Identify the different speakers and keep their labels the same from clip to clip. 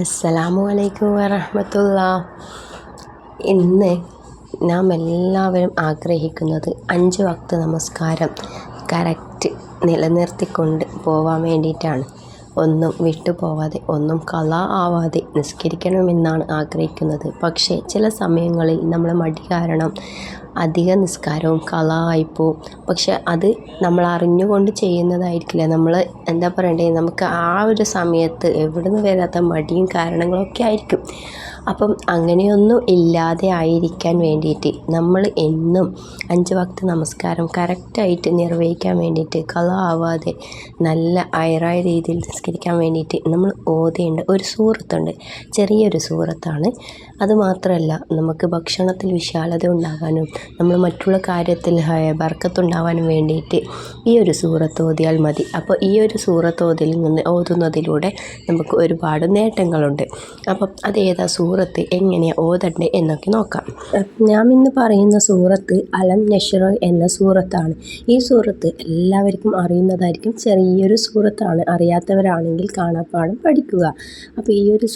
Speaker 1: അസ്സലാമു അലൈക്കും വറഹമത്തുള്ള. ഇന്ന് നാം എല്ലാവരും ആഗ്രഹിക്കുന്നത് അഞ്ച് വക്ത നമസ്കാരം കറക്റ്റ് നിലനിർത്തിക്കൊണ്ട് പോവാൻ വേണ്ടിയിട്ടാണ്. ഒന്നും വിട്ടുപോവാതെ ഒന്നും കള ആവാതെ നിസ്കരിക്കണമെന്നാണ് ആഗ്രഹിക്കുന്നത്. പക്ഷേ ചില സമയങ്ങളിൽ നമ്മൾ മടി കാരണം അധിക നിസ്കാരവും കളായിപ്പോ പക്ഷെ അത് നമ്മൾ അറിഞ്ഞുകൊണ്ട് ചെയ്യുന്നതായിരിക്കില്ല. നമ്മൾ എന്താ പറയണ്ടേ? നമുക്ക് ആ ഒരു സമയത്ത് എവിടുന്ന് വരാത്ത മടിയും കാരണങ്ങളൊക്കെ ആയിരിക്കും. അപ്പം അങ്ങനെയൊന്നും ഇല്ലാതെ ആയിരിക്കാൻ വേണ്ടിയിട്ട് നമ്മൾ എന്നും അഞ്ച് വക്ത നമസ്കാരം കറക്റ്റായിട്ട് നിർവഹിക്കാൻ വേണ്ടിയിട്ട് കളാവാതെ നല്ല അയറായ രീതിയിൽ നിസ്കരിക്കാൻ വേണ്ടിയിട്ട് നമ്മൾ ഓതേണ്ട ഒരു സൂറത്തുണ്ട് ചെറിയൊരു സൂറത്താണ് അതുമാത്രമല്ല നമുക്ക് ഭക്ഷണത്തിൽ വിശാലത ഉണ്ടാകാനും നമ്മൾ മറ്റുള്ള കാര്യത്തിൽ ബർക്കത്തുണ്ടാവാനും വേണ്ടിയിട്ട് ഈ ഒരു സൂറത്ത് ഓതിയാൽ മതി. അപ്പോൾ ഈ ഒരു സൂറത്ത് ഓതിൽ നിന്ന് ഓതുന്നതിലൂടെ നമുക്ക് ഒരുപാട് നേട്ടങ്ങളുണ്ട്. അപ്പം അതേതാ സൂറത്ത് എങ്ങനെയാണ് ഓതണ്ടേ എന്നൊക്കെ നോക്കാം. ഞാൻ ഇന്ന് പറയുന്ന സൂറത്ത് അലം നഷറ എന്ന സൂറത്താണ് ഈ സൂറത്ത് എല്ലാവർക്കും അറിയുന്നതായിരിക്കും. ചെറിയൊരു സൂറത്താണ് അറിയാത്തവരാണെങ്കിൽ കാണാപ്പാടും പഠിക്കുക. അപ്പോൾ ഈ ഒരു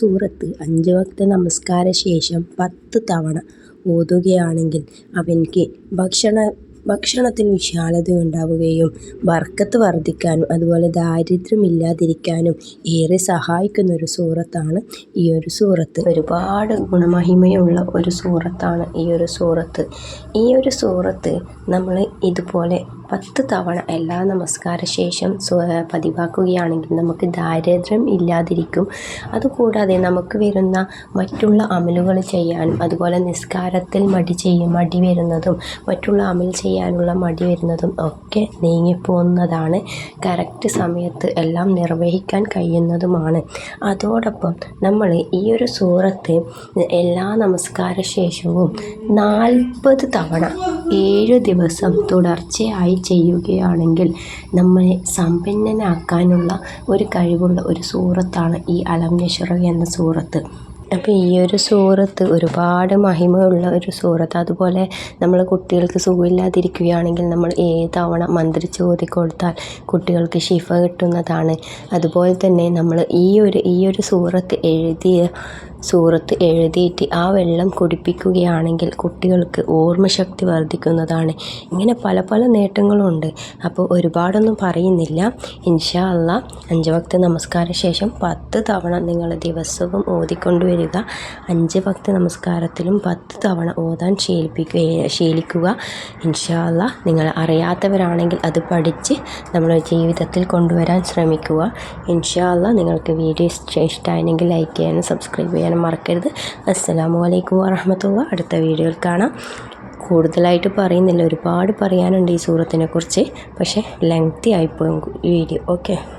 Speaker 1: അഞ്ച് വക്ത നമസ്കാര ശേഷം പത്ത് തവണ ഓതുകയാണെങ്കിൽ അവൻക്ക് ഭക്ഷണ ഭക്ഷണത്തിന് വിശാലത ഉണ്ടാവുകയും വർക്കത്ത് വർദ്ധിക്കാനും അതുപോലെ ദാരിദ്ര്യമില്ലാതിരിക്കാനും ഏറെ സഹായിക്കുന്ന ഒരു സൂറത്താണ് ഈ ഒരു സൂറത്ത്. ഒരുപാട് ഗുണമഹിമയുള്ള ഒരു സൂറത്താണ് ഈ ഒരു സൂറത്ത്. ഈ ഒരു സൂറത്ത് നമ്മൾ ഇതുപോലെ പത്ത് തവണ എല്ലാ നമസ്കാര ശേഷം പതിവാക്കുകയാണെങ്കിൽ നമുക്ക് ദാരിദ്ര്യം ഇല്ലാതിരിക്കും. അതുകൂടാതെ നമുക്ക് വരുന്ന മറ്റുള്ള അമലുകൾ ചെയ്യാനും അതുപോലെ നിസ്കാരത്തിൽ മടി ചെയ്യും മടി വരുന്നതും മറ്റുള്ള അമൽ ചെയ്യാനുള്ള മടി വരുന്നതും ഒക്കെ നീങ്ങിപ്പോകുന്നതാണ്. കറക്റ്റ് സമയത്ത് എല്ലാം നിർവഹിക്കാൻ കഴിയുന്നതുമാണ്. അതോടൊപ്പം നമ്മൾ ഈ ഒരു സൂറത്ത് എല്ലാ നമസ്കാര ശേഷവും നാൽപ്പത് തവണ ഏഴ് ദിവസം തുടർച്ചയായി ചെയ്യുകയാണെങ്കിൽ നമ്മളെ സമ്പന്നനാക്കാനുള്ള ഒരു കഴിവുള്ള ഒരു സൂറത്താണ് ഈ അലം നഷറ എന്ന സൂറത്ത്. അപ്പോൾ ഈ ഒരു സൂറത്ത് ഒരുപാട് മഹിമയുള്ള ഒരു സൂറത്ത്. അതുപോലെ നമ്മൾ കുട്ടികൾക്ക് സുഖമില്ലാതിരിക്കുകയാണെങ്കിൽ നമ്മൾ ഏതവണ മന്ത്രിച്ച് ഓതി കൊടുത്താൽ കുട്ടികൾക്ക് ശിഫ കിട്ടുന്നതാണ്. അതുപോലെ തന്നെ നമ്മൾ ഈ ഒരു ഈ ഒരു സൂറത്ത് എഴുതിയ സൂറത്ത് എഴുതിയിട്ട് ആ വെള്ളം കുടിപ്പിക്കുകയാണെങ്കിൽ കുട്ടികൾക്ക് ഓർമ്മശക്തി വർദ്ധിക്കുന്നതാണ്. ഇങ്ങനെ പല പല നേട്ടങ്ങളുണ്ട്. അപ്പോൾ ഒരുപാടൊന്നും പറയുന്നില്ല. ഇൻഷാ അല്ല അഞ്ച് വക്ത നമസ്കാര ശേഷം പത്ത് തവണ നിങ്ങൾ ദിവസവും ഓതിക്കൊണ്ടുവരിക. അഞ്ച് ഭക്ത നമസ്കാരത്തിലും പത്ത് തവണ ഓതാൻ ശീലിപ്പിക്കുക ശീലിക്കുക. ഇൻഷാല്ല നിങ്ങൾ അറിയാത്തവരാണെങ്കിൽ അത് പഠിച്ച് നമ്മുടെ ജീവിതത്തിൽ കൊണ്ടുവരാൻ ശ്രമിക്കുക. ഇൻഷാല്ല നിങ്ങൾക്ക് വീഡിയോ ഇഷ്ടമായെങ്കിൽ ലൈക്ക് ചെയ്യാനും സബ്സ്ക്രൈബ് ചെയ്യാനും മറക്കരുത്. അസ്സലാമു അലൈക്കും വാഹമത്തുള്ള അടുത്ത വീഡിയോയിൽ കാണാം. കൂടുതലായിട്ട് പറയുന്നില്ല. ഒരുപാട് പറയാനുണ്ട് ഈ സൂറത്തിനെ കുറിച്ച് പക്ഷേ ലെങ്തി ആയിപ്പോയി വീഡിയോ. ഓക്കെ